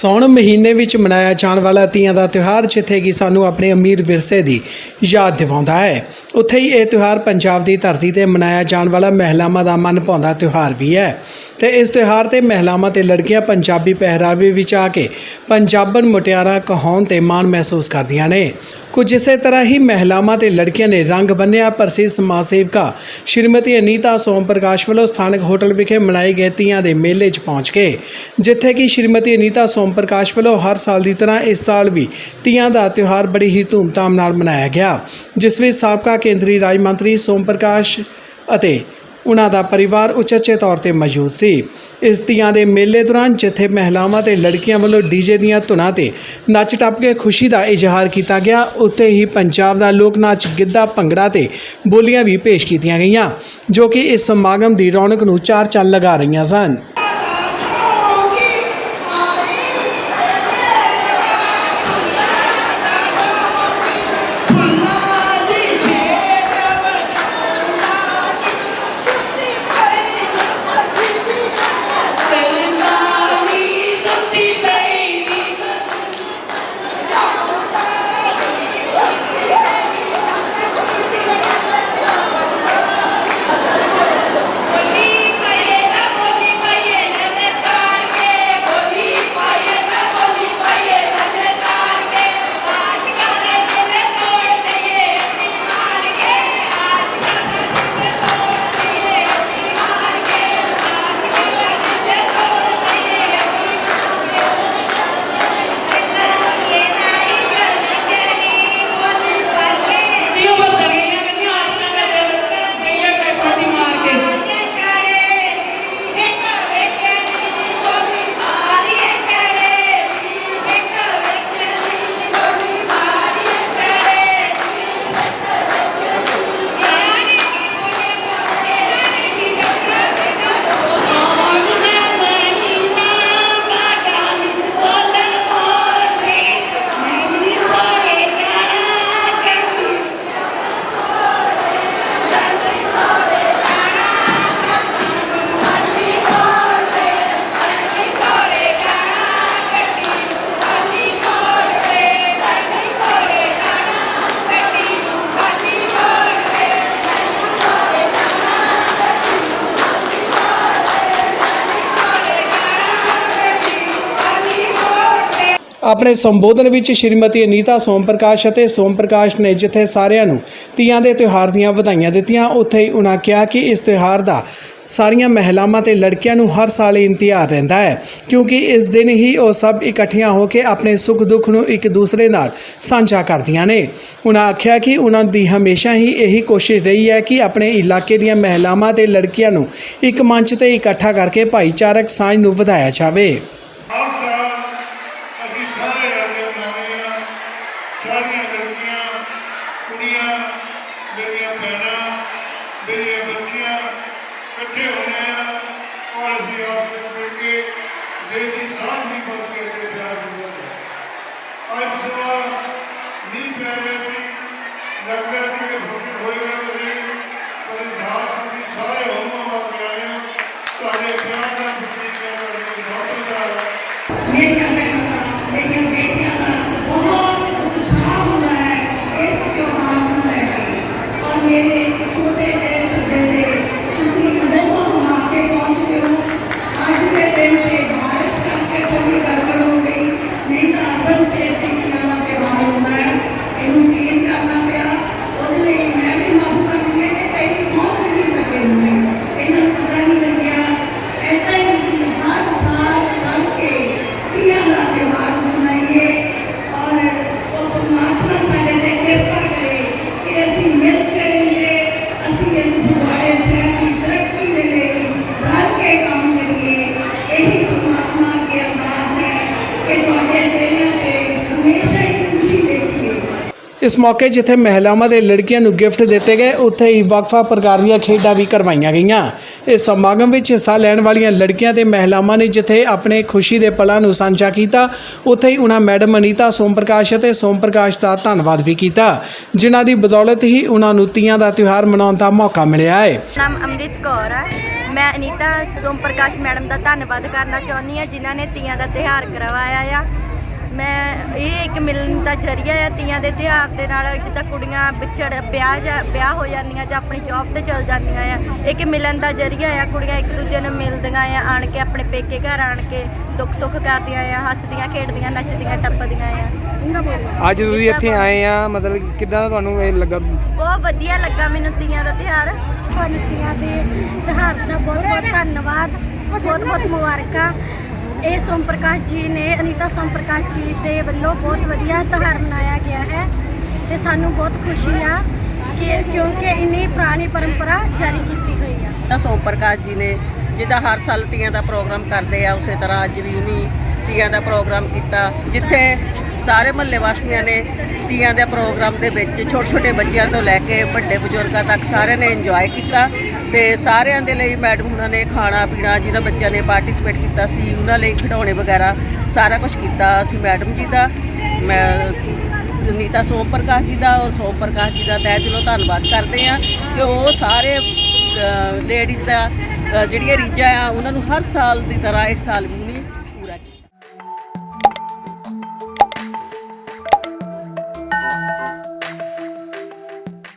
ਸੌਣ ਮਹੀਨੇ ਵਿੱਚ ਮਨਾਇਆ ਜਾਣ ਵਾਲਾ ਤੀਆਂ ਦਾ ਤਿਉਹਾਰ ਜਿੱਥੇ ਕਿ ਸਾਨੂੰ ਆਪਣੇ ਅਮੀਰ ਵਿਰਸੇ ਦੀ ਯਾਦ ਦਿਵਾਉਂਦਾ ਹੈ। ਉੱਥੇ ਹੀ ਇਹ ਤਿਉਹਾਰ ਪੰਜਾਬ ਦੀ ਧਰਤੀ ਤੇ ਮਨਾਇਆ ਜਾਣ ਵਾਲਾ ਮਹਿਲਾਵਾਂ ਦਾ ਮਨ ਭਾਉਂਦਾ ਤਿਉਹਾਰ ਵੀ ਹੈ। ਤੇ ਇਸ ਤਿਉਹਾਰ ਤੇ ਮਹਿਲਾਵਾਂ ਤੇ ਲੜਕੀਆਂ ਪੰਜਾਬੀ ਪਹਿਰਾਵੇ ਵਿੱਚ ਆ ਕੇ ਪੰਜਾਬਣ ਮੁਟਿਆਰਾਂ ਕਹਾਉਣ ਤੇ ਮਾਣ ਮਹਿਸੂਸ ਕਰਦੀਆਂ ਨੇ। ਕੁਝ ਇਸੇ ਤਰ੍ਹਾਂ ਹੀ ਮਹਿਲਾਵਾਂ ਤੇ ਲੜਕੀਆਂ ਨੇ ਰੰਗ ਬੰਨਿਆ ਪ੍ਰਸਿੱਧ ਸਮਾਜ ਸੇਵਕਾ ਸ਼੍ਰੀਮਤੀ ਅਨੀਤਾ ਸੋਮ ਪ੍ਰਕਾਸ਼ ਵੱਲੋਂ ਸਥਾਨਕ ਹੋਟਲ ਵਿਖੇ ਮਨਾਏ ਗਏ ਤੀਆਂ ਦੇ ਮੇਲੇ 'ਚ ਪਹੁੰਚ ਕੇ, ਜਿੱਥੇ ਕਿ ਸ਼੍ਰੀਮਤੀ ਅਨੀਤਾ ਸੋਮ ਪ੍ਰਕਾਸ਼ ਵੱਲੋਂ ਹਰ ਸਾਲ ਦੀ ਤਰ੍ਹਾਂ ਇਸ ਸਾਲ ਵੀ ਤੀਆਂ ਦਾ ਤਿਉਹਾਰ ਬੜੀ ਹੀ ਧੂਮਧਾਮ ਨਾਲ ਮਨਾਇਆ ਗਿਆ, ਜਿਸ ਵਿੱਚ ਸਾਬਕਾ ਕੇਂਦਰੀ ਰਾਜ ਮੰਤਰੀ ਸੋਮ ਪ੍ਰਕਾਸ਼ ਅਤੇ ਉਹਨਾਂ ਦਾ ਪਰਿਵਾਰ ਉਚੇਚੇ ਤੌਰ ਤੇ ਮੌਜੂਦ ਸੀ। ਇਸ ਤੀਆਂ ਦੇ ਮੇਲੇ ਦੌਰਾਨ ਜਿੱਥੇ ਮਹਿਲਾਵਾਂ ਤੇ ਲੜਕੀਆਂ ਵੱਲੋਂ ਡੀਜੇ ਦੀਆਂ ਧੁਨਾਂ ਤੇ ਨੱਚ ਟੱਪ ਕੇ ਖੁਸ਼ੀ ਦਾ ਇਜ਼ਹਾਰ ਕੀਤਾ ਗਿਆ, ਉੱਥੇ ਹੀ ਪੰਜਾਬ ਦਾ ਲੋਕ ਨਾਚ ਗਿੱਧਾ ਭੰਗੜਾ ਤੇ ਬੋਲੀਆਂ ਵੀ ਪੇਸ਼ ਕੀਤੀਆਂ ਗਈਆਂ, ਜੋ ਕਿ ਇਸ ਸਮਾਗਮ ਦੀ ਰੌਣਕ ਨੂੰ ਚਾਰ ਚੰਨ ਲਗਾ ਰਹੀਆਂ ਸਨ। ਆਪਣੇ ਸੰਬੋਧਨ ਵਿੱਚ ਸ਼੍ਰੀਮਤੀ ਅਨੀਤਾ ਸੋਮ ਪ੍ਰਕਾਸ਼ ਅਤੇ ਸੋਮ ਪ੍ਰਕਾਸ਼ ਨੇ ਜਿੱਥੇ ਸਾਰਿਆਂ ਨੂੰ ਤੀਆਂ ਦੇ ਤਿਉਹਾਰ ਦੀਆਂ ਵਧਾਈਆਂ ਦਿੱਤੀਆਂ, ਉੱਥੇ ਹੀ ਉਹਨਾਂ ਕਿਹਾ ਕਿ ਇਸ ਤਿਉਹਾਰ ਦਾ ਸਾਰੀਆਂ ਮਹਿਲਾਵਾਂ ਤੇ ਲੜਕੀਆਂ ਨੂੰ ਹਰ ਸਾਲ ਇੰਤਜ਼ਾਰ ਰਹਿੰਦਾ ਹੈ, ਕਿਉਂਕਿ ਇਸ ਦਿਨ ਹੀ ਉਹ ਸਭ ਇਕੱਠੀਆਂ ਹੋ ਕੇ ਆਪਣੇ ਸੁੱਖ ਦੁੱਖ ਨੂੰ ਇੱਕ ਦੂਸਰੇ ਨਾਲ ਸਾਂਝਾ ਕਰਦੀਆਂ ਨੇ। ਉਹਨਾਂ ਆਖਿਆ ਕਿ ਉਹਨਾਂ ਦੀ ਹਮੇਸ਼ਾ ਹੀ ਇਹੀ ਕੋਸ਼ਿਸ਼ ਰਹੀ ਹੈ ਕਿ ਆਪਣੇ ਇਲਾਕੇ ਦੀਆਂ ਮਹਿਲਾਵਾਂ ਤੇ ਲੜਕੀਆਂ ਨੂੰ ਇੱਕ ਮੰਚ ਤੇ ਇਕੱਠਾ ਕਰਕੇ ਭਾਈਚਾਰਕ ਸਾਂਝ ਨੂੰ ਵਧਾਇਆ ਜਾਵੇ ਹਰ ਸਾਲ ਅਸੀਂ ਸਾਰੇ ਰਾਜੇ ਮਨਾਉਂਦੇ ਹਾਂ ਸਾਰੀਆਂ ਲੜਕੀਆਂ ਕੁੜੀਆਂ ਮੇਰੀਆਂ ਭੈਣਾਂ ਮੇਰੀਆਂ ਬੱਚੀਆਂ ਇਕੱਠੇ ਹੋਣੇ ਆ ਔਰ ਅਸੀਂ ਆਪ ਵਿੱਚ ਮਿਲ ਕੇ ਦਿਲ ਦੀ ਸਾਂਝ ਵੀ ਬਣ ਕੇ ਅੱਗੇ ਪਿਆਰ ਕਰਦੇ ਹਾਂ ਅੱਜ ਸਵੇਰ ਨੀਂਹ ਪੈ ਰਹੀ ਸੀ ਲੱਗਦਾ ਸੀ ਕਿ ਫੁੱਟ ਹੋਏਗਾ ਨਹੀਂ ਪਰ ਇਤਿਹਾਸ ਵਿੱਚ ਸਾਰੇ ਹੋਮੋਂ ਵਾਪਰ ਆਏ ਹੋ। ਤੁਹਾਡੇ ਪਿਆਰ ਦਾ ਫੁੱਟੀ ਕਰਨ ਲਈ ਬਹੁਤ ਧੰਨਵਾਦ ਮੇਰੀਆਂ ਭੈਣਾਂ ਦਾ ਮੇਰੀਆਂ ਬੇਟੀਆਂ ਦਾ ਬਹੁਤ ਉਤਸ਼ਾਹ ਹੁੰਦਾ ਹੈ ਇਸ ਤਿਉਹਾਰ ਨੂੰ ਲੈ ਕੇ ਔਰ ਮੇਰੇ ਛੋਟੇ ਜਿਹੇ ਸੱਜਣੇ ਤੁਸੀਂ ਬਹੁਤ ਬਣਾ ਕੇ ਪਹੁੰਚਦੇ ਹੋ ਅੱਜ ਦੇ ਦਿਨ ਤੇ ਬਾਰਿਸ਼ ਕਰਕੇ ਥੋੜੀ ਗੜਬੜ ਹੋ ਗਈ ਨਹੀਂ ਤਾਂ ਅਰਬਨ ਸਟੇਟ ਦੇ ਖਿਆਲਾ ਤਿਉਹਾਰ ਹੁੰਦਾ ਹੈ ਇਹਨੂੰ ਚੇਂਜ ਕਰਨਾ ਪਿਆ ਉਹਦੇ ਲਈ ਮੈਂ ਵੀ ਮਾਫੀ ਮੰਗਦੀ ਹਾਂ ਕਿ ਕਈ ਪਹੁੰਚ ਨਹੀਂ ਸਕੇ ਹੁੰਦੇ ਇਹਨਾਂ ਨੂੰ ਪਤਾ ਨਹੀਂ ਲੱਗਿਆ ਐਦਾਂ ਹੀ ਅਸੀਂ ਹਰ ਸਾਲ ਰਲ ਕੇ ਤੀਆਂ ਦਾ ਇਸ ਮੌਕੇ ਜਿੱਥੇ ਮਹਿਲਾਵਾਂ ਦੇ ਲੜਕੀਆਂ ਨੂੰ ਗਿਫਟ ਦਿੱਤੇ ਗਏ, ਉੱਥੇ ਹੀ ਵੱਖ-ਵੱਖ ਪ੍ਰਕਾਰ ਦੀਆਂ ਖੇਡਾਂ ਵੀ ਕਰਵਾਈਆਂ ਗਈਆਂ। ਇਸ ਸਮਾਗਮ ਵਿੱਚ ਹਿੱਸਾ ਲੈਣ ਵਾਲੀਆਂ ਲੜਕੀਆਂ ਤੇ ਮਹਿਲਾਵਾਂ ਨੇ ਜਿੱਥੇ ਆਪਣੇ ਖੁਸ਼ੀ ਦੇ ਪਲਾਂ ਨੂੰ ਸਾਂਝਾ ਕੀਤਾ, ਉੱਥੇ ਹੀ ਉਹਨਾਂ ਮੈਡਮ ਅਨੀਤਾ ਸੋਮ ਪ੍ਰਕਾਸ਼ ਅਤੇ ਸੋਮ ਪ੍ਰਕਾਸ਼ ਦਾ ਧੰਨਵਾਦ ਵੀ ਕੀਤਾ। ਜਿਨ੍ਹਾਂ ਦੀ ਬਦੌਲਤ ਹੀ ਉਹਨਾਂ ਨੂੰ ਤੀਆਂ ਦਾ ਤਿਉਹਾਰ ਮਨਾਉਣ ਦਾ ਮੌਕਾ ਮਿਲਿਆ ਹੈ। ਨਾਮ ਅੰਮ੍ਰਿਤ ਕੌਰ ਹੈ ਮੈਂ ਅਨੀਤਾ ਸੋਮ ਪ੍ਰਕਾਸ਼ ਮੈਡਮ ਦਾ ਧੰਨਵਾਦ ਕਰਨਾ ਚਾਹੁੰਦੀ ਹਾਂ, ਜਿਨ੍ਹਾਂ ਨੇ ਤੀਆਂ ਦਾ ਤਿਉਹਾਰ ਕਰਵਾਇਆ ਆ। ਮੈਂ ਇਹ ਇੱਕ ਮਿਲਣ ਦਾ ਜ਼ਰੀਆ ਆ ਤੀਆਂ ਦੇ ਤਿਉਹਾਰ ਦੇ ਨਾਲ ਜਿੱਦਾਂ ਕੁੜੀਆਂ ਵਿਛੜ ਵਿਆਹ ਜਾਂ ਵਿਆਹ ਹੋ ਜਾਂਦੀਆਂ ਜਾਂ ਆਪਣੀ ਜੌਬ ਤੇ ਚਲ ਜਾਂਦੀਆਂ ਆ ਇੱਕ ਮਿਲਣ ਦਾ ਜ਼ਰੀਆ ਆ ਕੁੜੀਆਂ ਇੱਕ ਦੂਜੇ ਨੂੰ ਮਿਲਦੀਆਂ ਆ ਆਣ ਕੇ ਆਪਣੇ ਪੇਕੇ ਘਰ ਆਣ ਕੇ ਦੁੱਖ ਸੁੱਖ ਕਰਦੀਆਂ ਆ ਹੱਸਦੀਆਂ ਖੇਡਦੀਆਂ ਨੱਚਦੀਆਂ ਟੱਪਦੀਆਂ ਆ। ਅੱਜ ਤੁਸੀਂ ਇੱਥੇ ਆਏ ਆ ਮਤਲਬ ਕਿ ਕਿੱਦਾਂ ਤੁਹਾਨੂੰ ਇਹ ਲੱਗਾ? ਬਹੁਤ ਵਧੀਆ ਲੱਗਾ ਮੈਨੂੰ ਤੀਆਂ ਦਾ ਤਿਉਹਾਰ। ਤੁਹਾਨੂੰ ਤੀਆਂ ਦੇ ਤਿਉਹਾਰ ਦਾ ਬਹੁਤ ਬਹੁਤ ਧੰਨਵਾਦ ਬਹੁਤ ਬਹੁਤ ਮੁਬਾਰਕਾਂ। ਇਹ ਸੋਮ ਪ੍ਰਕਾਸ਼ ਜੀ ਨੇ, ਅਨੀਤਾ ਸੋਮ ਪ੍ਰਕਾਸ਼ ਜੀ ਦੇ ਵੱਲੋਂ ਬਹੁਤ ਵਧੀਆ ਤਿਉਹਾਰ ਮਨਾਇਆ ਗਿਆ ਹੈ ਤੇ ਸਾਨੂੰ ਬਹੁਤ ਖੁਸ਼ੀ ਆ ਕਿ ਕਿਉਂਕਿ ਇੰਨੀ ਪੁਰਾਣੀ ਪਰੰਪਰਾ ਜਾਰੀ ਕੀਤੀ ਹੋਈ ਆ। ਤਾਂ ਸੋਮ ਪ੍ਰਕਾਸ਼ ਜੀ ਨੇ ਜਿੱਦਾਂ ਹਰ ਸਾਲ ਤੀਆਂ ਦਾ ਪ੍ਰੋਗਰਾਮ ਕਰਦੇ ਆ, ਉਸੇ ਤਰ੍ਹਾਂ ਅੱਜ ਵੀ ਉਨੀ ਤੀਆਂ ਦਾ ਪ੍ਰੋਗਰਾਮ ਕੀਤਾ, ਜਿੱਥੇ ਸਾਰੇ ਮਹੱਲੇ ਵਾਸੀਆਂ ਨੇ ਤੀਆਂ ਦੇ ਪ੍ਰੋਗਰਾਮ ਦੇ ਵਿੱਚ ਛੋਟੇ ਛੋਟੇ ਬੱਚਿਆਂ ਤੋਂ ਲੈ ਕੇ ਵੱਡੇ ਬਜ਼ੁਰਗਾਂ ਤੱਕ ਸਾਰਿਆਂ ਨੇ ਇੰਜੋਏ ਕੀਤਾ ਤੇ ਸਾਰਿਆਂ ਦੇ ਲਈ ਮੈਡਮ ਉਹਨਾਂ ਨੇ ਖਾਣਾ ਪੀਣਾ ਜਿਹਨਾਂ ਬੱਚਿਆਂ ਨੇ ਪਾਰਟਿਸਿਪੇਟ ਕੀਤਾ ਸੀ, ਉਹਨਾਂ ਲਈ ਖਿਡੌਣੇ ਵਗੈਰਾ ਸਾਰਾ ਕੁਝ ਕੀਤਾ ਅਸੀਂ ਮੈਡਮ ਜੀ ਦਾ, ਮੈਂ ਨੀਤਾ ਸੋਮ ਪ੍ਰਕਾਸ਼ ਜੀ ਦਾ ਔਰ ਸੋਮ ਪ੍ਰਕਾਸ਼ ਜੀ ਦਾ ਤਹਿ ਦਿਲੋਂ ਧੰਨਵਾਦ ਕਰਦੇ ਆ ਕਿ ਉਹ ਸਾਰੇ ਲੇਡੀਜ਼ ਦਾ ਜਿਹੜੀਆਂ ਰੀਝਾਂ ਆ, ਉਹਨਾਂ ਨੂੰ ਹਰ ਸਾਲ ਦੀ ਤਰ੍ਹਾਂ ਇਸ ਸਾਲ ਵੀ